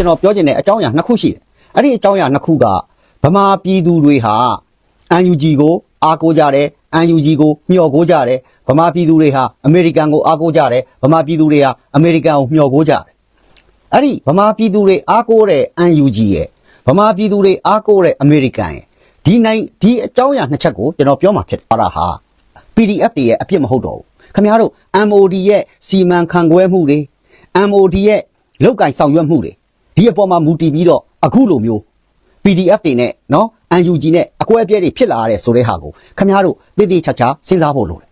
ကျွန်တော်ပြောချင်တဲ့အကြောင်းအရာနှစ်ခုရှိတယ်အဲ့ဒီအကြောင်းအရာနှစ်ခုကဗမာပြည်သူတွေဟာ UNG ကိုအားကိုးကြတယ် UNG ကိုမျှော်ကိုးကြတယ်ဗမာပြည်သူတွေဟာအမေရိကန်ကိုအားကိုးကြတယ်ဗမာပြည်သူတွေဟာအမေရိကန်ကိုမျှော်ကိုးကြတယ်အဲ့ဒီဗမာပြည်သူတွေအားကိုးတဲ့ UNG ရဲ့ဗမာပြည်သူတွေအားကိုးတဲ့အမေရိကန်ရဲ့ဒီနိုင်ဒီအကြောင်းအရာနှစ်ချက်ကိုကျွန်တော်ပြောမှာဖြစ်တာဟာ PDF တွေရဲ့အပြစ်မဟုတ်တော့ဘူးခင်ဗျားတို့ MOD ရဲ့စီမံခန့်ခွဲမှုတွေ MOD ရဲ့လောက်ကင်ဆောင်ရွက်မှုတွေ ဒီအပေါ်မှာမူတည်ပြီးတော့အခုလိုမျိုး PDF တွေနဲ့နော် UNG နဲ့အကွဲအပြဲတွေဖြစ်လာရတဲ့ဆိုတဲ့ဟာကိုခင်ဗျားတို့သိသိချာချာစဉ်းစားဖို့လိုတယ်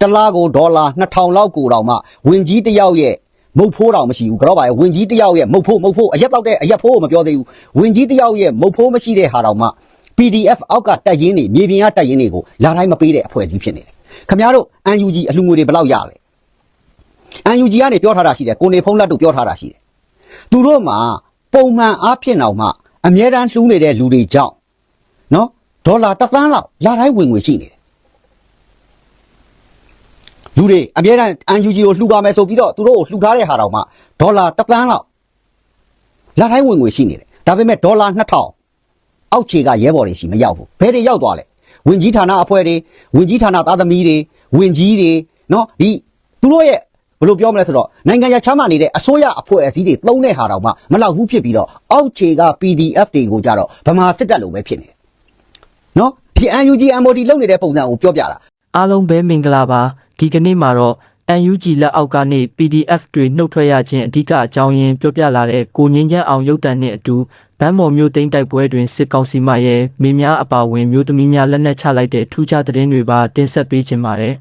တလားကိုဒေါ်လာ2000လောက်ကိုတောင်မှဝင်ကြီးတစ်ယောက်ရဲ့မုတ်ဖိုးတောင်မရှိဘူးကြောက်ပါရဲ့ဝင်ကြီးတစ်ယောက်ရဲ့မုတ်ဖိုးမုတ်ဖိုးအရက်တော့တဲ့အရက်ဖိုးကိုမပြောသေးဘူးဝင်ကြီးတစ်ယောက်ရဲ့မုတ်ဖိုးမရှိတဲ့ဟာတောင်မှ PDF အောက်ကတက်ရင်နေမြေပြင်ကတက်ရင်တွေကိုလာတိုင်းမပေးတဲ့အဖွဲ့အစည်းဖြစ်နေတယ်ခင်ဗျားတို့ UNG အလှငွေတွေဘယ်လောက်ရလဲ UNG ကနေပြောထားတာရှိတယ်ကိုနေဖုံးလက်တို့ပြောထားတာရှိတယ် သူတို့မှာပုံမှန်အားဖြင့်တော့မှအမြဲတမ်းလှူးနေတဲ့လူတွေကြောင့်နော်ဒေါ်လာတစ်သန်းလောက်လာတိုင်းဝင်ငွေရှိနေတယ်လူတွေအမြဲတမ်း UNG ကိုလှူပါမယ်ဆိုပြီးတော့သူတို့ကိုလှူထားတဲ့ဟာတောင်မှဒေါ်လာတစ်သန်းလောက်လာတိုင်းဝင်ငွေရှိနေတယ်ဒါပေမဲ့ဒေါ်လာ2000အောက်ခြေကရဲဘော်တွေရှိမရောက်ဘူးဘယ်တွေရောက်သွားလဲဝင်ကြီးဌာနအဖွဲ့တွေဝင်ကြီးဌာနသားသမီးတွေဝင်ကြီးတွေနော်ဒီသူတို့ရဲ့ ဘယ်လိုပြောမလဲဆိုတော့နိုင်ငံရချမ်းမာနေတဲ့အစိုးရအဖွဲ့အစည်းတွေသုံးတဲ့ဟာတောင်မှမလောက်ဘူးဖြစ်ပြီးတော့အောက်ခြေက PDF တွေကိုကြတော့ဗမာစစ်တပ်လိုပဲဖြစ်နေတယ်နော်ဒီ UNG MOD လုပ်နေတဲ့ပုံစံကိုပြောပြတာအားလုံးပဲမင်္ဂလာပါဒီကနေ့မှာတော့ UNG လက်အောက်ကနေ PDF တွေနှုတ်ထွက်ရခြင်းအဓိကအကြောင်းရင်းပြောပြလာတဲ့ကိုငင်းချမ်းအောင်ရုပ်တံနဲ့အတူဗန်းမော်မျိုးသိမ်းတိုက်ပွဲတွင်စစ်ကောင်စီမှရဲ့မင်းများအပါအဝင်မျိုးသမီးများလက်နက်ချလိုက်တဲ့ထူးခြားသတင်းတွေပါတင်ဆက်ပေးခြင်းပါတယ်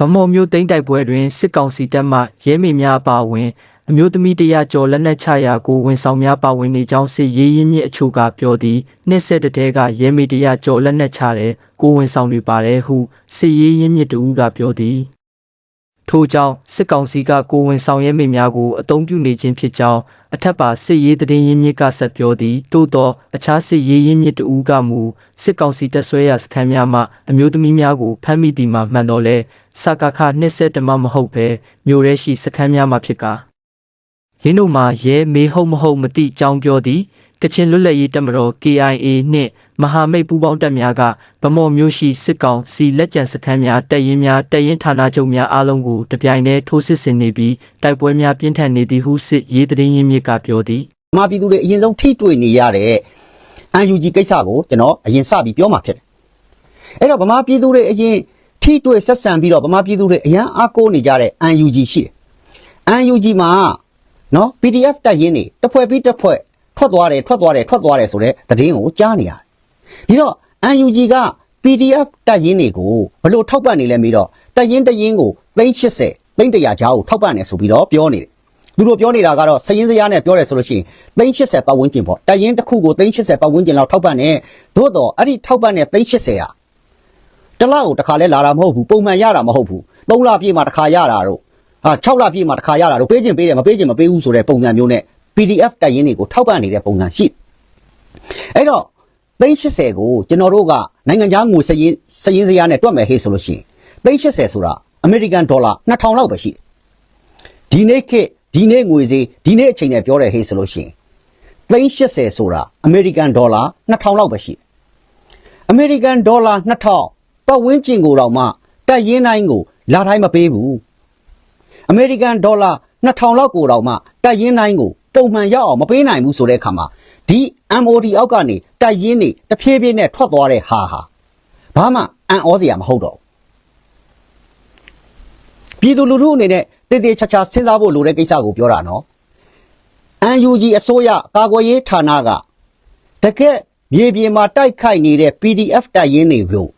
ဗန်းမော်မျိုးသိမ်းတိုက်ပွဲတွင်စစ်ကောင်စီတပ်မှရဲမေများအပါအဝင်အမျိုးသမီးတရာကျော်လက်နက်ချရာကိုဝန်ဆောင်များပါဝင်နေကြောင်းစစ်ရေးရင်းမြစ်အချို့ကပြောသည်နှစ်ဆက်တည်းကရဲမေတရာကျော်လက်နက်ချတဲ့ကိုဝန်ဆောင်တွေပါတယ်ဟုစစ်ရေးရင်းမြစ်တူကပြောသည်ထို့ကြောင့်စစ်ကောင်စီကကိုဝန်ဆောင်ရဲမေများကိုအုံပြုနေခြင်းဖြစ်ကြောင်း အထက်ပါစစ်ရေးတရင်ရင်းမြစ်ကဆက်ပြောသည်သို့သောအခြားစစ်ရေးရင်းမြစ်တူကမူစစ်ကောင်စီတပ်ဆွဲရာစခန်းများမှအမျိုးသမီးများကိုဖမ်းမိသည်မှာမှန်တော့လဲစကခနှစ်ဆက်တမမဟုတ်ပဲမျိုးရဲရှိစခန်းများမှာဖြစ်ကာရင်းတို့မှာရဲမေဟုတ်မဟုတ်မသိကြောင်းပြောသည်ကချင်လွတ်လပ်ရေးတပ်မတော် KIA နှင့် မဟာမိတ်ပူးပေါင်းတပ်များကဗမော်မျိုးရှိစစ်ကောင်စီလက်ကျန်စခန်းများတပ်ရင်းများတပ်ရင်းဌာနချုပ်များအားလုံးကိုတပြိုင်တည်းထိုးစစ်ဆင်နေပြီးတိုက်ပွဲများပြင်းထန်နေသည်ဟုစစ်ရေးတရင်ရင်းမြစ်ကပြောသည်ဗမာပြည်သူတွေအရင်ဆုံးထိတွေ့နေရတဲ့ UNG ကိစ္စကိုကျွန်တော်အရင်စပြီးပြောမှာဖြစ်တယ်အဲ့တော့ဗမာပြည်သူတွေအရင်ထိတွေ့ဆက်ဆံပြီးတော့ဗမာပြည်သူတွေအရန်အားကိုးနေကြတဲ့ UNG ရှိတယ် UNG မှာနော် PDF တက်ရင်းနေတစ်ဖွဲ့ပြီးတစ်ဖွဲ့ထွက်သွားတယ်ထွက်သွားတယ်ထွက်သွားတယ်ဆိုတဲ့သတင်းကိုကြားနေရတယ် ဒီတော့ UNG က PDF တက်ရင်းတွေကိုဘယ်လိုထောက်ပံ့နေလဲမေးတော့တက်ရင်းတက်ရင်းကို380 300ကြားကိုထောက်ပံ့နေဆိုပြီးတော့ပြောနေတယ်သူတို့ပြောနေတာကတော့စရင်စရာနဲ့ပြောတယ်ဆိုလို့ရှိရင်380ပတ်ဝန်းကျင်ပေါ့တရင်တစ်ခုကို380ပတ်ဝန်းကျင်လောက်ထောက်ပံ့နေသို့တော့အဲ့ဒီထောက်ပံ့တဲ့380ဟာတစ်လကိုတစ်ခါလဲလာတာမဟုတ်ဘူးပုံမှန်ရတာမဟုတ်ဘူး3လပြည့်မှတစ်ခါရတာတို့ဟာ6လပြည့်မှတစ်ခါရတာတို့ပေးခြင်းပေးတယ်မပေးခြင်းမပေးဘူးဆိုတဲ့ပုံစံမျိုးနဲ့ PDF တရင်တွေကိုထောက်ပံ့နေတဲ့ပုံစံရှိအဲ့တော့ 380ကိုကျွန်တော်တို့ကနိုင်ငံခြားငွေစရင်စရင်စရာနဲ့တွက်မယ်ဟေ့ဆိုလို့ရှိရင်380ဆိုတာအမေရိကန်ဒေါ်လာ2000လောက်ပဲရှိတယ်ဒီနေ့ခေတ်ဒီနေ့ငွေဈေးဒီနေ့အချိန်နဲ့ပြောတယ်ဟေးဆိုလို့ရှိရင်380ဆိုတာအမေရိကန်ဒေါ်လာ2000လောက်ပဲရှိတယ်အမေရိကန်ဒေါ်လာ2000ပတ်ဝန်းကျင်ကိုတော့မှတက်ရင်းတိုင်းကိုလာတိုင်းမပေးဘူးအမေရိကန်ဒေါ်လာ2000လောက်ကိုတော့မှတက်ရင်းတိုင်းကိုပုံမှန်ရအောင်မပေးနိုင်ဘူးဆိုတဲ့အခါမှာ ဒီ MOD အောက်ကနေတက်ရင်းနေတဖြည်းဖြည်းနဲ့ထွက်သွားတဲ့ဟာဟာဘာမှအံ့ဩစရာမဟုတ်တော့ဘူးပြည်သူလူထုအနေနဲ့တည်တည်ချာချာစဉ်းစားဖို့လိုတဲ့ကိစ္စကိုပြောတာနော်။ UNG အစိုးရကာကွယ်ရေးဌာနကတကက်မြေပြင်မှာတိုက်ခိုက်နေတဲ့ PDF တိုက်ရင်းတွေကို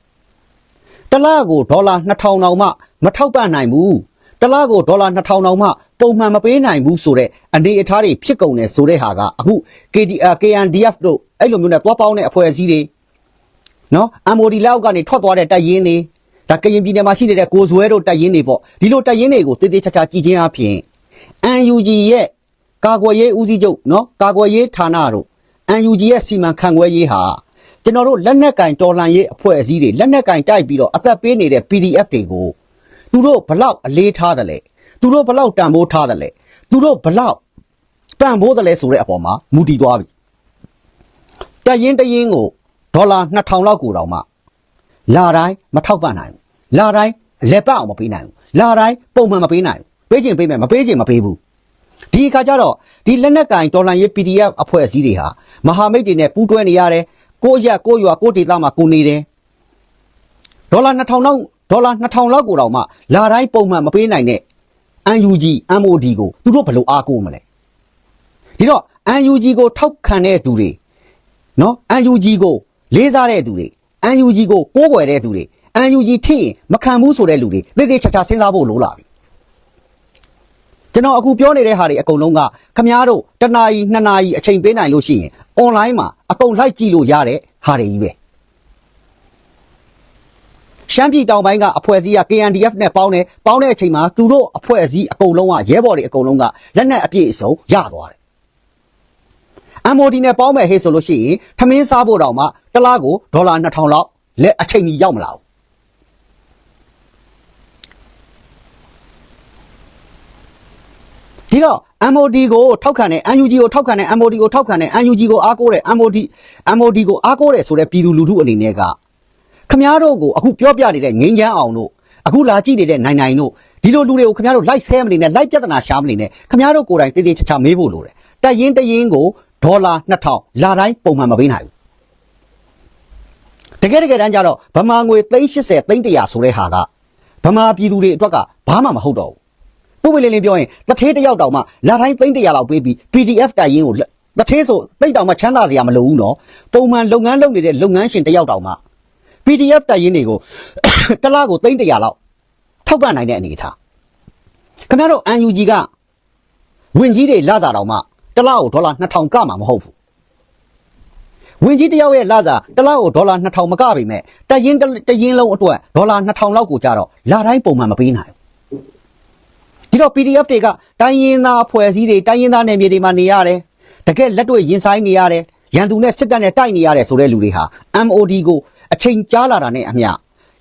တစ်လကိုဒေါ်လာ2000တောင်မှ မထောက်ပံ့နိုင်ဘူး။တစ်လကိုဒေါ်လာ2000တောင်မှ ပုံမှန်မပေးနိုင်ဘူးဆိုတဲ့အနေအထားတွေဖြစ်ကုန်တယ်ဆိုတဲ့ဟာကအခု KDR KNDF တို့အဲ့လိုမျိုးနဲ့သွားပေါင်းတဲ့အဖွဲ့အစည်းတွေနော် MOD လောက်ကနေထွက်သွားတဲ့တိုက်ရင်းတွေဒါကရင်ပြည်နယ်မှာရှိနေတဲ့ကိုဇွဲတို့တိုက်ရင်းတွေပေါ့ဒီလိုတိုက်ရင်းတွေကိုတည်တည်ချာချာကြည်ချင်းအပြင် UNG ရဲ့ကာကွယ်ရေးဦးစီးချုပ်နော်ကာကွယ်ရေးဌာနတို့ UNG ရဲ့စီမံခန့်ခွဲရေးဟာကျွန်တော်တို့လက်နက်ကင်တော်လှန်ရေးအဖွဲ့အစည်းတွေလက်နက်ကင်တိုက်ပြီးတော့အသက်ပေးနေတဲ့ PDF တွေကိုသူတို့ဘလောက်အလေးထားတယ်လဲ သူတို့ဘလောက်တန်ဖိုးထားတယ်လဲသူတို့ဘလောက်ပံ့ပိုးတယ်လဲဆိုတဲ့အပေါ်မှာမူတည်သွားပြီတက်ရင်တရင်ကိုဒေါ်လာ2000လောက်ကိုတောင်မှလာတိုင်းမထောက်ပံ့နိုင်ဘူးလာတိုင်းလက်ပတ်အောင်မပေးနိုင်ဘူးလာတိုင်းပုံမှန်မပေးနိုင်ဘူးပေးချင်ပေးမယ်မပေးချင်မပေးဘူးဒီအခါကျတော့ဒီလက်နက်ကင်ဒေါ်လာရေး PDF အဖွဲ့အစည်းတွေဟာမဟာမိတ်တွေနဲ့ပူးတွဲနေရတယ်ကိုယ့်ရက်ကိုယ့်ရွာကိုယ့်ဒေသမှာကိုနေတယ်ဒေါ်လာ2000လောက်ဒေါ်လာ2000လောက်ကိုတောင်မှလာတိုင်းပုံမှန်မပေးနိုင်တဲ့ UNG MOD ကိုသူတို့ဘယ်လိုအားကိုးမလဲဒီတော့ UNG ကိုထောက်ခံတဲ့သူတွေနော် UNG ကိုလေးစားတဲ့သူတွေ UNG ကိုကိုးကွယ်တဲ့သူတွေ UNG ထိရင်မခံဘူးဆိုတဲ့လူတွေသိသိချာချာစဉ်းစားဖို့လိုလာပြီကျွန်တော်အခုပြောနေတဲ့ဟာတွေအကုန်လုံးကခမားတို့တစ်နာရီနှစ်နာရီအချိန်ပေးနိုင်လို့ရှိရင် online မှာအကုန်လိုက်ကြည့်လို့ရတဲ့ဟာတွေကြီးပဲ ရှမ်းပြည်တောင်ပိုင်းကအဖွဲ့အစည်းက KNDF နဲ့ပေါင်းတယ်ပေါင်းတဲ့အချိန်မှာသူတို့အဖွဲ့အစည်းအကုန်လုံးကရဲဘော်တွေအကုန်လုံးကလက်နက်အပြည့်အစုံရသွားတယ် MOD နဲ့ပေါင်းမဲ့ဟေးဆိုလို့ရှိရင်ထမင်းစားဖို့တောင်မှတစ်လားကိုဒေါ်လာ2000လောက်လက်အချိန်ကြီးရောက်မလာဘူးဒီတော့ MOD ကိုထောက်ခံတဲ့ UNG ကိုထောက်ခံတဲ့ MOD ကိုထောက်ခံတဲ့ UNG ကိုအားကိုးတဲ့ MOD MOD ကိုအားကိုးတဲ့ဆိုတဲ့ပြည်သူလူထုအနေနဲ့က ခမားတို့ကိုအခုပြောပြနေတဲ့ငိမ့်ချမ်းအောင်တို့အခုလာကြည့်နေတဲ့နိုင်နိုင်တို့ဒီလိုလူတွေကိုခမားတို့လိုက်ဆဲမနေနဲ့လိုက်ပြဿနာရှာမနေနဲ့ခမားတို့ကိုယ်တိုင်တည်တည်ချာချာမေးဖို့လိုတယ်တက်ရင်တရင်ကိုဒေါ်လာ2000လာတိုင်းပုံမှန်မပေးနိုင်ဘူးတကယ်တကယ်တမ်းကျတော့ဗမာငွေ380 300ဆိုတဲ့ဟာကဗမာပြည်သူတွေအတွက်ကဘာမှမဟုတ်တော့ဘူးပုပ်ပလင်းလင်းပြောရင်တထေးတစ်ယောက်တောင်မှလာတိုင်း300လောက်ပေးပြီး PDF တိုင်ရင်ကိုတထေးဆိုတိတ်တောင်မှချမ်းသာစရာမလိုဘူးနော်ပုံမှန်လုပ်ငန်းလုပ်နေတဲ့လုပ်ငန်းရှင်တစ်ယောက်တောင်မှ PDF တိုင်ရင်တွေကိုတစ်လားကို300လောက်ထောက်ပံ့နိုင်တဲ့အနေအထားခင်ဗျားတို့ UNG ကဝင်ကြီးတွေလာစားတောင်မှတစ်လားကိုဒေါ်လာ2000ကမှာမဟုတ်ဘူးဝင်ကြီးတယောက်ရဲ့လာစားတစ်လားကိုဒေါ်လာ2000မကပါပဲတရင်တရင်လုံးအတွက်ဒေါ်လာ2000လောက်ကိုကြတော့လာတိုင်းပုံမှန်မပေးနိုင်ဘူးဒီတော့ PDF တွေကတိုင်းရင်းသားအဖွဲ့အစည်းတွေတိုင်းရင်းသားနယ်မြေတွေမှာနေရတယ်တကယ်လက်တွေ့ရင်ဆိုင်နေရတယ်ရန်သူနဲ့စစ်တပ်နဲ့တိုက်နေရတယ်ဆိုတဲ့လူတွေဟာ MOD ကို အချိန်ကြားလာတာနဲ့အမျှ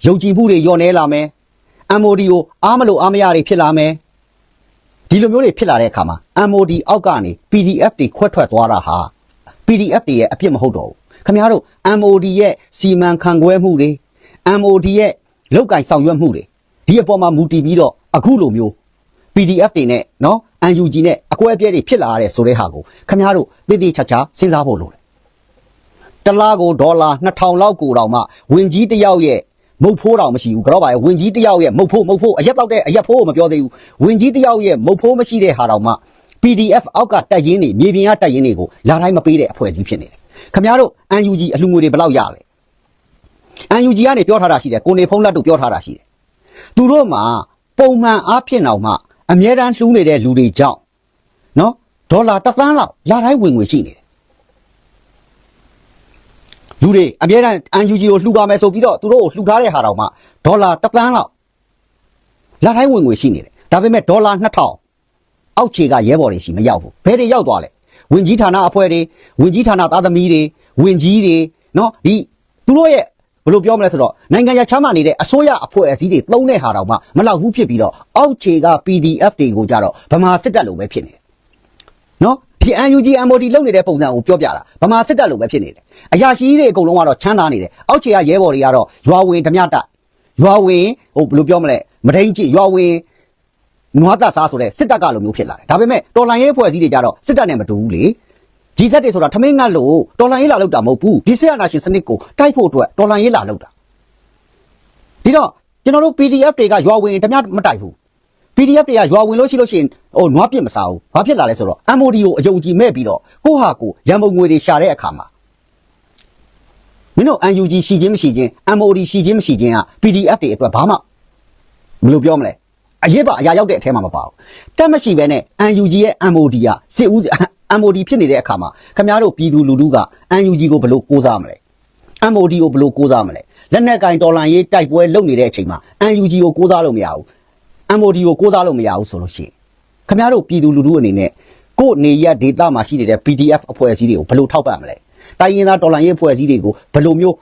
ယုံကြည်မှုတွေညော့နေလာမယ် MOD ကိုအားမလို့အားမရတွေဖြစ်လာမယ်ဒီလိုမျိုးတွေဖြစ်လာတဲ့အခါမှာ MOD အောက်ကနေ PDF တွေခွက်ထွက်သွားတာဟာ PDF တွေရဲ့အပြစ်မဟုတ်တော့ဘူးခင်ဗျားတို့ MOD ရဲ့စီမံခန့်ခွဲမှုတွေ MOD ရဲ့လောက်ကင်ဆောင်ရွက်မှုတွေဒီအပေါ်မှာမူတည်ပြီးတော့အခုလိုမျိုး PDF တွေနဲ့နော် UNG နဲ့အကွဲအပြဲတွေဖြစ်လာရတဲ့ဆိုတဲ့ဟာကိုခင်ဗျားတို့တည်တည်ချာချာစဉ်းစားဖို့လိုတယ် တလားကိုဒေါ်လာ2000လောက်ကိုတောင်မှဝင်ကြီးတစ်ယောက်ရဲ့မုတ်ဖိုးတောင်မရှိဘူးကြောပါရဲ့ဝင်ကြီးတစ်ယောက်ရဲ့မုတ်ဖိုးမုတ်ဖိုးအရက်တော့တဲ့အရက်ဖိုးကိုမပြောသေးဘူးဝင်ကြီးတစ်ယောက်ရဲ့မုတ်ဖိုးမရှိတဲ့ဟာတောင်မှ PDF အောက်ကတက်ရင်းနေမြေပြင်ကတက်ရင်းတွေကိုလာတိုင်းမပေးတဲ့အဖွဲ့အစည်းဖြစ်နေတယ်ခင်ဗျားတို့ UNG အလှငွေတွေဘယ်လောက်ရလဲ UNG ကနေပြောထားတာရှိတယ်ကိုနေဖုံးလက်တို့ပြောထားတာရှိတယ်သူတို့မှာပုံမှန်အားဖြင့်တော့မှအမြဲတမ်းလှူးနေတဲ့လူတွေကြောင့်နော်ဒေါ်လာတစ်သန်းလောက်လာတိုင်းဝင်ငွေရှိနေတယ် လူတွေအမြဲတမ်း UNG ကိုလှူပါမယ်ဆိုပြီးတော့သူတို့ကိုလှူထားတဲ့ဟာတောင်မှဒေါ်လာတစ်သန်းလောက်လာတိုင်းဝင်ငွေရှိနေတယ်ဒါပေမဲ့ဒေါ်လာ2000အောက်ခြေကရဲဘော်တွေရှိမရောက်ဘူးဘယ်တွေရောက်သွားလဲဝင်ကြီးဌာနအဖွဲ့တွေဝင်ကြီးဌာနသားသမီးတွေဝင်ကြီးတွေနော်ဒီသူတို့ရဲ့ဘယ်လိုပြောမလဲဆိုတော့နိုင်ငံရချမ်းမာနေတဲ့အစိုးရအဖွဲ့အစည်းတွေသုံးတဲ့ဟာတောင်မှမလောက်ဘူးဖြစ်ပြီးတော့အောက်ခြေက PDF တွေကိုကြတော့ဗမာစစ်တပ်လိုပဲဖြစ်နေတယ်နော် ဒီ UNG MOD လုပ်နေတဲ့ပုံစံကိုပြောပြတာဗမာစစ်တပ်လိုပဲဖြစ်နေတယ်အရာရှိတွေအကုန်လုံးကတော့ချမ်းသာနေတယ်အောက်ခြေကရဲဘော်တွေကတော့ရွာဝင်ဓမြတက်ရွာဝင်ဟိုဘယ်လိုပြောမလဲမဒိန်ကြည့်ရွာဝင်နွားသားစားဆိုတဲ့စစ်တပ်ကလိုမျိုးဖြစ်လာတယ်ဒါပေမဲ့တော်လိုင်းရေးဖွဲ့စည်းတွေကြတော့စစ်တပ်နဲ့မတူဘူးလေဂျီဇက်တွေဆိုတာထမင်းငတ်လို့တော်လိုင်းရေးလာလောက်တာမဟုတ်ဘူးဒီစစ်အာဏာရှင်စနစ်ကိုတိုက်ဖို့အတွက်တော်လိုင်းရေးလာလောက်တာဒီတော့ကျွန်တော်တို့ PDF တွေကရွာဝင်ဓမြမတိုက်ဘူး PDF တွေကရွာဝင်လို့ရှိလို့ရှိရင်ဟိုနွားပြစ်မစားဘူးဘာဖြစ်လာလဲဆိုတော့ MOD ကိုအယုံကြည်မဲ့ပြီးတော့ကိုဟာကိုရန်ပုံငွေတွေရှာတဲ့အခါမှာမင်းတို့ UNG ရှိခြင်းမရှိခြင်း MOD ရှိခြင်းမရှိခြင်းက PDF တွေအတွက်ဘာမှဘယ်လိုပြောမလဲအရေးပါအရာရောက်တဲ့အထဲမှာမပါဘူးတက်မရှိဘဲနဲ့ UNG ရဲ့ MOD ကစစ်ဦး MOD ဖြစ်နေတဲ့အခါမှာခင်ဗျားတို့ပြည်သူလူထုက UNG ကိုဘယ်လိုကိုးစားမလဲ MOD ကိုဘယ်လိုကိုးစားမလဲလက်နက်ကင်တော်လန်ရေးတိုက်ပွဲလုပ်နေတဲ့အချိန်မှာ UNG ကိုကိုးစားလို့မရဘူး MOD ကိုကိုးစားလို့မရဘူးဆိုလို့ရှိရင်ခင်ဗျားတို့ပြည်သူလူထုအနေနဲ့ကို့နေရဒေတာမှာရှိနေတဲ့ PDF အဖွဲ့အစည်းတွေကိုဘယ်လိုထောက်ပံ့မလဲတိုင်းရင်းသားတော်လှန်ရေးအဖွဲ့အစည်းတွေကိုဘယ်လိုမျိုး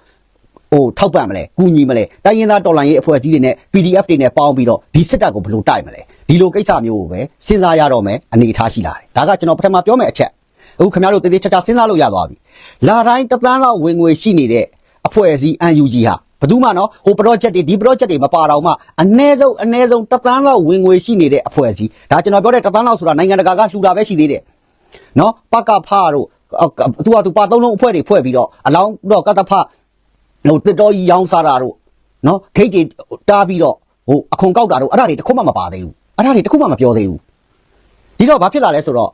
ဟိုထောက်ပံ့မလဲကူညီမလဲတိုင်းရင်းသားတော်လှန်ရေးအဖွဲ့အစည်းတွေနဲ့ PDF တွေနဲ့ပေါင်းပြီးတော့ဒီစစ်တပ်ကိုဘယ်လိုတိုက်မလဲဒီလိုကိစ္စမျိုးကိုပဲစဉ်းစားရတော့မယ်အနေအထားရှိလာတယ်ဒါကကျွန်တော်ပထမပြောမယ့်အချက်အခုခင်ဗျားတို့တည်တည်ချာချာစဉ်းစားလို့ရသွားပြီလာတိုင်းတစ်သန်းလောက်ဝင်ငွေရှိနေတဲ့အဖွဲ့အစည်း UNG ဟာ ဘယ်သူမှနော်ဟို project တွေဒီ project တွေမပါတော့မှအ ਨੇ ဆုံးအ ਨੇ ဆုံးတစ်သန်းလောက်ဝင်ငွေရှိနေတဲ့အဖွဲ့အစည်းဒါကျွန်တော်ပြောတဲ့တစ်သန်းလောက်ဆိုတာနိုင်ငံတကာကလှူတာပဲရှိသေးတယ်နော်ပကဖတို့သူကသူပါသုံးလုံးအဖွဲ့တွေဖွဲ့ပြီးတော့အလောင်းတော့ကတဖဟိုတစ်တော်ကြီးရောင်းစားတာတို့နော်ဂိတ်တွေတားပြီးတော့ဟိုအခွန်ကောက်တာတို့အဲ့ဒါတွေတစ်ခုမှမပါသေးဘူးအဲ့ဒါတွေတစ်ခုမှမပြောသေးဘူးဒီတော့ဘာဖြစ်လာလဲဆိုတော့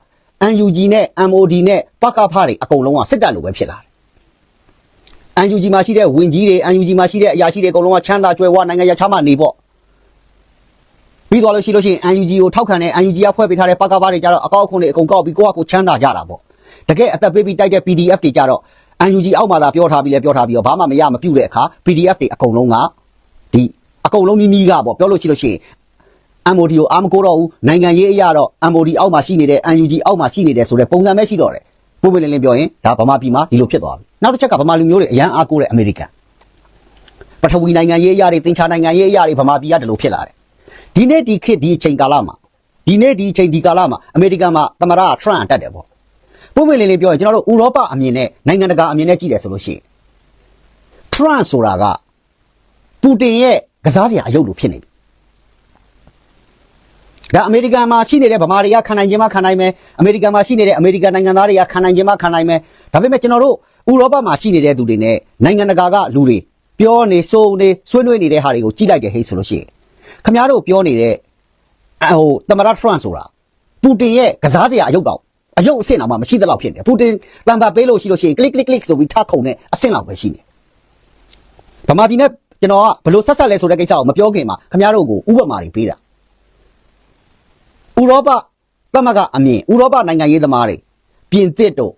UNG နဲ့ MOD နဲ့ပကဖတွေအကုန်လုံးကစစ်တပ်လိုပဲဖြစ်လာတယ် UNG မှာရှိတဲ့ဝင်ကြီးတွေ UNG မှာရှိတဲ့အရာရှိတွေအကုန်လုံးကချမ်းသာကြွယ်ဝနိုင်ငံရခြားမှနေပေါ့ပြီးသွားလို့ရှိလို့ရှိရင် UNG ကိုထောက်ခံတဲ့ UNG ကဖွဲ့ပေးထားတဲ့ပကဖတွေကြတော့အကောက်အခွန်တွေအကုန်ကောက်ပြီးကိုယ့်အကိုချမ်းသာကြတာပေါ့တကယ်အသက်ပေးပြီးတိုက်တဲ့ PDF တွေကြတော့ UNG အောက်မှာသာပြောထားပြီးလဲပြောထားပြီးတော့ဘာမှမရမပြုတ်တဲ့အခါ PDF တွေအကုန်လုံးကဒီအကုန်လုံးနီးနီးကပေါ့ပြောလို့ရှိလို့ရှိရင် MOD ကိုအာမကိုတော့ဘူးနိုင်ငံရေးအရာတော့ MOD အောက်မှာရှိနေတဲ့ UNG အောက်မှာရှိနေတယ်ဆိုတဲ့ပုံစံပဲရှိတော့တယ်ပုံပွင့်လင်းလင်းပြောရင်ဒါဗမာပြည်မှာဒီလိုဖြစ်သွားပြီ နောက်တစ်ချက်ကဗမာလူမျိုးတွေအရန်အားကိုးတဲ့အမေရိကန်ပထဝီနိုင်ငံရေးအရာတွေသင်္ချာနိုင်ငံရေးအရာတွေဗမာပြည်ကဒီလိုဖြစ်လာတယ်ဒီနေ့ဒီခေတ်ဒီအချိန်ကာလမှာဒီနေ့ဒီအချိန်ဒီကာလမှာအမေရိကန်မှာသမရထရန့်တက်တယ်ပေါ့ပုံပွင့်လင်းလင်းပြောရင်ကျွန်တော်တို့ဥရောပအမြင်နဲ့နိုင်ငံတကာအမြင်နဲ့ကြည့်တယ်ဆိုလို့ရှိရင်ထရန့်ဆိုတာကပူတင်ရဲ့ကစားစရာအယုတ်လိုဖြစ်နေပြီဒါအမေရိကန်မှာရှိနေတဲ့ဗမာတွေကခံနိုင်ခြင်းမခံနိုင်မယ်အမေရိကန်မှာရှိနေတဲ့အမေရိကန်နိုင်ငံသားတွေကခံနိုင်ခြင်းမခံနိုင်မယ်ဒါပေမဲ့ကျွန်တော်တို့ ဥရောပမှာရှိနေတဲ့သူတွေနဲ့နိုင်ငံတကာကလူတွေပြောနေစိုးနေဆွေးနွေးနေတဲ့ဟာတွေကိုကြည့်လိုက်တယ်ဟဲ့ဆိုလို့ရှိရင်ခမ ्या တို့ပြောနေတဲ့ဟိုတမရထရန့်ဆိုတာပူတင်ရဲ့ကစားစရာအယုတ်တော့အယုတ်အဆင့်တော့မှမရှိသလောက်ဖြစ်နေပူတင်တံပါပေးလို့ရှိလို့ရှိရင် click click click ဆိုပြီးထခုံတဲ့အဆင့်လောက်ပဲရှိနေဗမာပြည်နဲ့ကျွန်တော်ကဘလို့ဆက်ဆက်လဲဆိုတဲ့ကိစ္စကိုမပြောခင်မှာခမ ्या တို့ကိုဥပမာတွေပေးတာဥရောပသမဂ္ဂအမြင်ဥရောပနိုင်ငံရေးသမားတွေပြင်သစ်တို့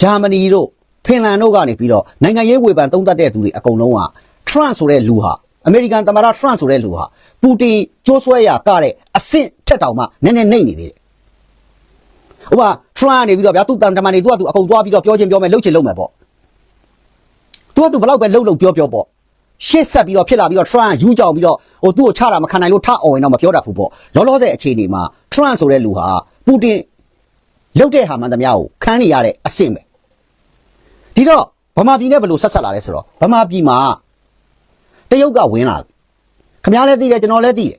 ဂျာမနီတို့ ဖင်လန်တို့ကနေပြီးတော့နိုင်ငံရေးဝေဖန်သုံးသပ်တဲ့သူတွေအကုန်လုံးကထရန့်ဆိုတဲ့လူဟာအမေရိကန်သမ္မတထရန့်ဆိုတဲ့လူဟာပူတင်ကြိုးဆွဲရကတဲ့အဆင့်ထက်တောင်မှနည်းနည်းနှိမ့်နေသေးတယ်။ဥပမာထရန့်ကနေပြီးတော့ဗျာသူ့တန်တမန်တွေသူကသူအကုန်သွားပြီးတော့ပြောချင်းပြောမယ်လှုပ်ချင်လှုပ်မယ်ပေါ့။ तू ကသူဘလောက်ပဲလှုပ်လှုပ်ပြောပြောပေါ့ရှေ့ဆက်ပြီးတော့ဖြစ်လာပြီးတော့ Trump ယူကြောင်ပြီးတော့ဟိုသူ့ကိုချတာမခံနိုင်လို့ထအောင်ရင်တော့မပြောတတ်ဘူးပေါ့လောလောဆယ်အခြေအနေမှာ Trump ဆိုတဲ့လူဟာပူတင်လုတ်တဲ့ဟာမှန်သမျှကိုခန်းနေရတဲ့အဆင့်ပဲ ဒီတော့ဗမာပြည်နဲ့ဘယ်လိုဆက်ဆက်လာလဲဆိုတော့ဗမာပြည်မှာတရုတ်ကဝင်လာပြီခင်ဗျားလည်းသိတယ်ကျွန်တော်လည်းသိတယ်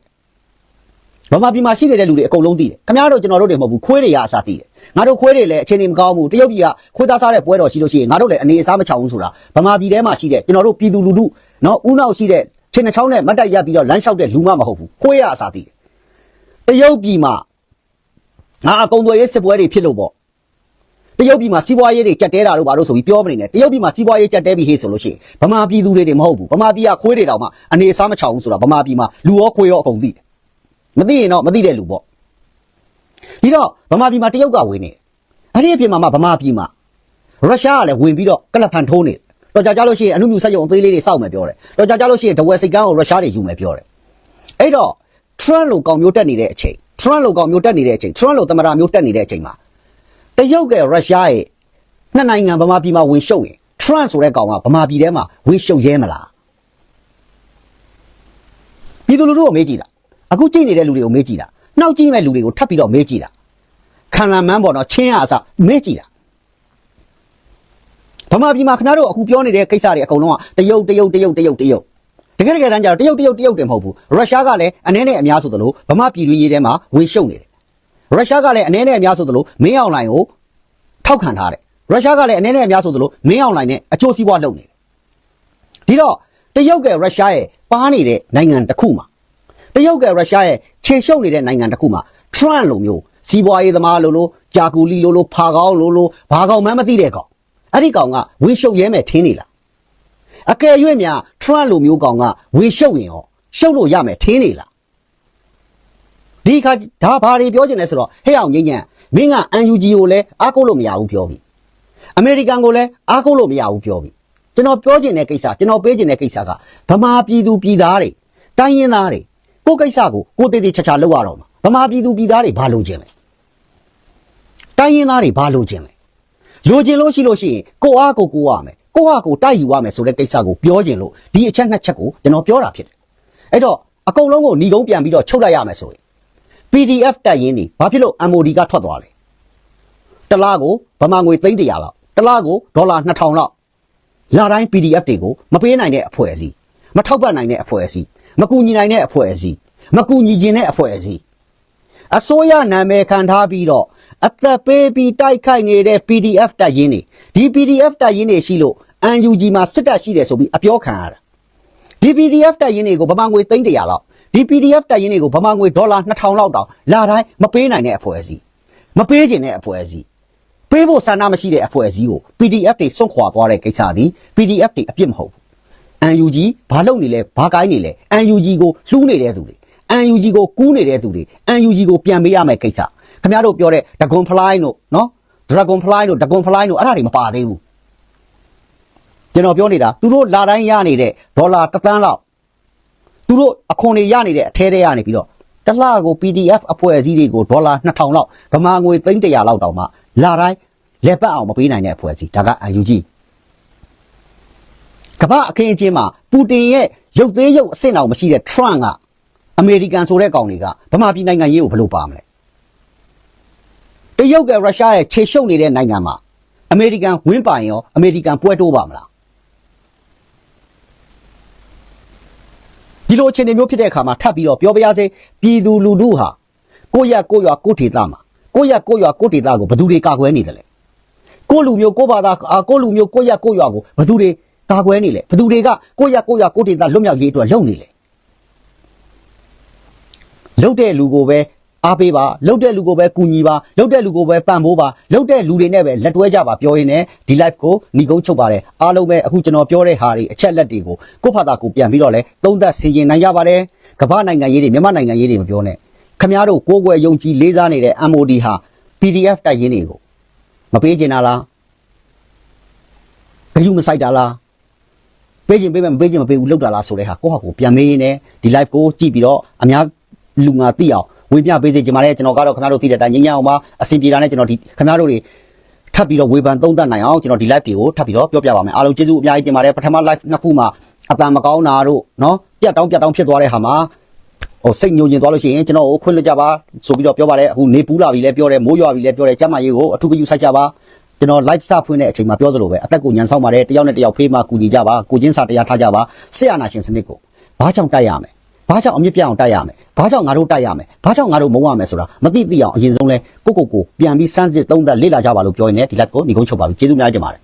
ဗမာပြည်မှာရှိနေတဲ့လူတွေအကုန်လုံးသိတယ်ခင်ဗျားတို့ကျွန်တော်တို့တွေမဟုတ်ဘူးခွေးတွေရအစားသိတယ်ငါတို့ခွေးတွေလည်းအခြေအနေမကောင်းဘူးတရုတ်ပြည်ကခွေးသားစားတဲ့ပွဲတော်ရှိလို့ရှိရင်ငါတို့လည်းအနေအစားမချောင်ဘူးဆိုတာဗမာပြည်ထဲမှာရှိတဲ့ကျွန်တော်တို့ပြည်သူလူထုနော်ဥနောက်ရှိတဲ့ချင်းနှချောင်းနဲ့မတ်တက်ရပ်ပြီးတော့လမ်းလျှောက်တဲ့လူမမဟုတ်ဘူးခွေးရအစားသိတယ်တရုတ်ပြည်မှာငါအကုံသွေးရေးစစ်ပွဲတွေဖြစ်လို့ပေါ့ တရုတ်ပြည်မှာစီးပွားရေးတွေကြက်တဲတာတို့ဘာလို့ဆိုပြီးပြောမနေနဲ့တရုတ်ပြည်မှာစီးပွားရေးကြက်တဲပြီးဟေ့ဆိုလို့ရှိရင်ဗမာပြည်သူတွေတွေမဟုတ်ဘူးဗမာပြည်ကခွေးတွေတောင်မှအနေအစားမချောင်ဘူးဆိုတာဗမာပြည်မှာလူရောခွေးရောအကုန်သိတယ်မသိရင်တော့မသိတဲ့လူပေါ့ဒီတော့ဗမာပြည်မှာတရုတ်ကဝင်နေတယ်အဲ့ဒီအပြင်မှာမှဗမာပြည်မှာရုရှားကလည်းဝင်ပြီးတော့ကလပ်ဖန်ထိုးနေတယ်တော့ကြာကြလို့ရှိရင်အမှုမြူဆက်ရုံအသေးလေးတွေစောက်မယ်ပြောတယ်တော့ကြာကြလို့ရှိရင်ဒဝယ်စိတ်ကန်းကိုရုရှားတွေယူမယ်ပြောတယ်အဲ့တော့ Trump လိုကောင်မျိုးတက်နေတဲ့အချိန် Trump လိုကောင်မျိုးတက်နေတဲ့အချိန် Trump လိုသမ္မတမျိုးတက်နေတဲ့အချိန်မှာ တရုတ်ကရုရှားရဲ့နှစ်နိုင်ငံဗမာပြည်မှာဝင်ရှုပ်ရင် Trump ဆိုတဲ့ကောင်ကဗမာပြည်ထဲမှာဝင်ရှုပ်ရဲမလားပြည်သူလူထုကိုမေးကြည့်တာအခုကြည့်နေတဲ့လူတွေကိုမေးကြည့်တာနှောက်ကြည့်မဲ့လူတွေကိုထပ်ပြီးတော့မေးကြည့်တာခံလန်မန်းပေါ့နော်ချင်းရအစမေးကြည့်တာဗမာပြည်မှာခင်ဗျားတို့အခုပြောနေတဲ့ကိစ္စတွေအကုန်လုံးကတရုတ်တရုတ်တရုတ်တရုတ်တရုတ်တကယ်တကယ်တမ်းကျတော့တရုတ်တရုတ်တရုတ်တင်မဟုတ်ဘူးရုရှားကလည်းအနည်းနဲ့အများဆိုသလိုဗမာပြည်တွင်းရေးထဲမှာဝင်ရှုပ်နေတယ် ရုရှားကလည်းအနည်းနဲ့အများဆိုသလိုမင်းအောင်လိုင်ကိုထောက်ခံထားတယ်ရုရှားကလည်းအနည်းနဲ့အများဆိုသလိုမင်းအောင်လိုင်နဲ့အကျိုးစီးပွားလုပ်နေတယ်ဒီတော့တရုတ်ကရုရှားရဲ့ပါနေတဲ့နိုင်ငံတစ်ခုမှာတရုတ်ကရုရှားရဲ့ခြေရှုပ်နေတဲ့နိုင်ငံတစ်ခုမှာ Trump လိုမျိုးစီးပွားရေးသမားလိုလိုဂျာကူလီလိုလိုဖာကောင်းလိုလိုဘာကောင်မှမသိတဲ့ကောင်အဲ့ဒီကောင်ကဝင်းရှုပ်ရဲမယ်ထင်းနေလားအကယ်၍များ Trump လိုမျိုးကောင်ကဝင်းရှုပ်ရင်ရောရှုပ်လို့ရမယ်ထင်းနေလား ဒီခါဒါဘာတွေပြောချင်လဲဆိုတော့ဟဲ့အောင်ငိမ့်ညံ့မင်းက UNG ကိုလည်းအားကိုးလို့မရဘူးပြောပြီအမေရိကန်ကိုလည်းအားကိုးလို့မရဘူးပြောပြီကျွန်တော်ပြောချင်တဲ့ကိစ္စကျွန်တော်ပေးချင်တဲ့ကိစ္စကဗမာပြည်သူပြည်သားတွေတိုင်းရင်းသားတွေကိုယ်ကိစ္စကိုကိုယ်တည်တည်ချာချာလုပ်ရတော့မှာဗမာပြည်သူပြည်သားတွေဘာလုပ်ခြင်းလဲတိုင်းရင်းသားတွေဘာလုပ်ခြင်းလဲလိုချင်လို့ရှိလို့ရှိရင်ကိုအားကိုကိုရမယ်ကိုအားကိုတိုက်ယူရမယ်ဆိုတဲ့ကိစ္စကိုပြောခြင်းလို့ဒီအချက်နှစ်ချက်ကိုကျွန်တော်ပြောတာဖြစ်တယ်အဲ့တော့အကုန်လုံးကိုညီကုန်းပြန်ပြီးတော့ချုပ်လိုက်ရမယ်ဆိုရင် PDF တက်ရင်နေဘာဖြစ်လို့ MOD ကထွက်သွားလဲတစ်လားကိုဗမာငွေ300လောက်တစ်လားကိုဒေါ်လာ2000လောက်လာတိုင်း PDF တွေကိုမပေးနိုင်တဲ့အဖွဲ့အစည်းမထောက်ပံ့နိုင်တဲ့အဖွဲ့အစည်းမကူညီနိုင်တဲ့အဖွဲ့အစည်းမကူညီခြင်းတဲ့အဖွဲ့အစည်းအစိုးရနာမည်ခံထားပြီးတော့အသက်ပေးပြီးတိုက်ခိုက်နေတဲ့ PDF တက်ရင်နေဒီ PDF တက်ရင်နေရှိလို့ UNG မှာစစ်တပ်ရှိတယ်ဆိုပြီးအပြောခံရတာဒီ PDF တက်ရင်တွေကိုဗမာငွေ300လောက် ဒီ PDF တက်ရင်တွေကိုဗမာငွေဒေါ်လာ2000လောက်တောင်လာတိုင်းမပေးနိုင်တဲ့အဖွဲ့အစည်းမပေးခြင်းတဲ့အဖွဲ့အစည်းပေးဖို့ဆန္ဒမရှိတဲ့အဖွဲ့အစည်းကို PDF တွေစွန့်ခွာသွားတဲ့ကိစ္စသည် PDF တွေအပြစ်မဟုတ်ဘူး UNG ဘာလုပ်နေလဲဘာကိုင်းနေလဲ UNG ကိုလှူးနေတဲ့သူတွေ UNG ကိုကူးနေတဲ့သူတွေ UNG ကိုပြန်ပေးရမယ့်ကိစ္စခင်ဗျားတို့ပြောတဲ့ Dragon Fly တို့နော် Dragon Fly တို့ Dragon Fly တို့အဲ့ဒါတွေမပါသေးဘူးကျွန်တော်ပြောနေတာသူတို့လာတိုင်းရနေတဲ့ဒေါ်လာတစ်သန်းလောက် သူတို့အခွန်တွေရနေတဲ့အထဲထဲရနေပြီးတော့တစ်လကို PDF အဖွဲ့အစည်းတွေကိုဒေါ်လာ2000လောက်ဗမာငွေ300လောက်တောင်မှလာတိုင်းလက်ပတ်အောင်မပေးနိုင်တဲ့အဖွဲ့အစည်းဒါက UNG ကမ္ဘာအခင်းအကျင်းမှာပူတင်ရဲ့ရုပ်သေးရုပ်အဆင့်အောင်မရှိတဲ့ Trump ကအမေရိကန်ဆိုတဲ့ကောင်တွေကဗမာပြည်နိုင်ငံရေးကိုဘယ်လိုပါမလဲတရုတ်ကရုရှားရဲ့ခြေရှုပ်နေတဲ့နိုင်ငံမှာအမေရိကန်ဝင်းပိုင်ရောအမေရိကန်ပွဲတိုးပါမလား ဒီလိုအခြေအနေမျိုးဖြစ်တဲ့အခါမှာထပ်ပြီးတော့ပြောပြရစေပြည်သူလူထုဟာကိုယ့်ရက်ကိုယ့်ရွာကိုယ့်ဒေသမှာကိုယ့်ရက်ကိုယ့်ရွာကိုယ့်ဒေသကိုဘယ်သူတွေကာကွယ်နေတယ်လဲကိုယ့်လူမျိုးကိုယ့်ဘာသာအာကိုယ့်လူမျိုးကိုယ့်ရက်ကိုယ့်ရွာကိုဘယ်သူတွေကာကွယ်နေလဲဘယ်သူတွေကကိုယ့်ရက်ကိုယ့်ရွာကိုယ့်ဒေသလွတ်မြောက်ရေးအတွက်လုပ်နေလဲလုပ်တဲ့လူကိုပဲ အားပေးပါလုပ်တဲ့လူကိုပဲကူညီပါလုပ်တဲ့လူကိုပဲပံ့ပိုးပါလုပ်တဲ့လူတွေနဲ့ပဲလက်တွဲကြပါပြောရင်းနဲ့ဒီ live ကိုညီကုန်းချုပ်ပါတယ်အားလုံးပဲအခုကျွန်တော်ပြောတဲ့ဟာတွေအချက်လက်တွေကိုကိုယ့်ဖာသာကိုပြန်ပြီးတော့လဲသုံးသပ်ဆင်ခြင်နိုင်ကြပါတယ်ကမ္ဘာနိုင်ငံရေးတွေမြန်မာနိုင်ငံရေးတွေမပြောနဲ့ခမည်းတော်ကိုယ်ွယ်ယုံကြည်လေးစားနေတဲ့ MOD ဟာ PDF တိုက်ရင်းတွေကိုမပေးချင်တာလားဂယုမဆိုင်တာလားပေးခြင်းပေးမယ်မပေးခြင်းမပေးဘူးလောက်တာလားဆိုတဲ့ဟာကိုယ့်ဟာကိုပြန်မေးရင်းနဲ့ဒီ live ကိုကြည့်ပြီးတော့အများလူငါသိအောင် ဝေမျှပေးစေချင်ပါတယ်ကျွန်တော်ကတော့ခင်ဗျားတို့သိတဲ့အတိုင်းငင်းညအောင်ပါအဆင်ပြေတာနဲ့ကျွန်တော်ဒီခင်ဗျားတို့တွေထပ်ပြီးတော့ဝေဖန်သုံးသပ်နိုင်အောင်ကျွန်တော်ဒီ live တွေကိုထပ်ပြီးတော့ပြောပြပါမယ်အားလုံးကျေးဇူးအများကြီးတင်ပါတယ်ပထမ live နှစ်ခုမှာအတန်မကောင်းတာတို့နော်ပြတ်တောင်းပြတ်တောင်းဖြစ်သွားတဲ့ဟာမှာဟိုစိတ်ညှို့ညင်သွားလို့ရှိရင်ကျွန်တော်ကိုခွင့်လွှတ်ကြပါဆိုပြီးတော့ပြောပါတယ်အခုနေပူးလာပြီလဲပြောတယ်မိုးရွာပြီလဲပြောတယ်ကျမ်းမာရေးကိုအထူးဂရုစိုက်ကြပါကျွန်တော် live စဖွင့်တဲ့အချိန်မှာပြောသလိုပဲအသက်ကိုညံဆောင်ပါတယ်တယောက်နဲ့တယောက်ဖေးမှကူညီကြပါကိုချင်းစာတရားထားကြပါဆရာနာရှင်စနစ်ကိုဘာကြောင့်တိုက်ရမလဲ ဘာကြောင့်အမြင့်ပြအောင်တိုက်ရမယ်ဘာကြောင့်ငါတို့တိုက်ရမယ်ဘာကြောင့်ငါတို့မုံရမယ်ဆိုတာမသိသိအောင်အရင်ဆုံးလဲကိုကိုကိုပြန်ပြီးစမ်းစစ်သုံးသပ်လေ့လာကြပါလို့ပြောရင်းနဲ့ဒီ live ကိုညီကုန်းချုပ်ပါပြီကျေးဇူးများတင်ပါတယ်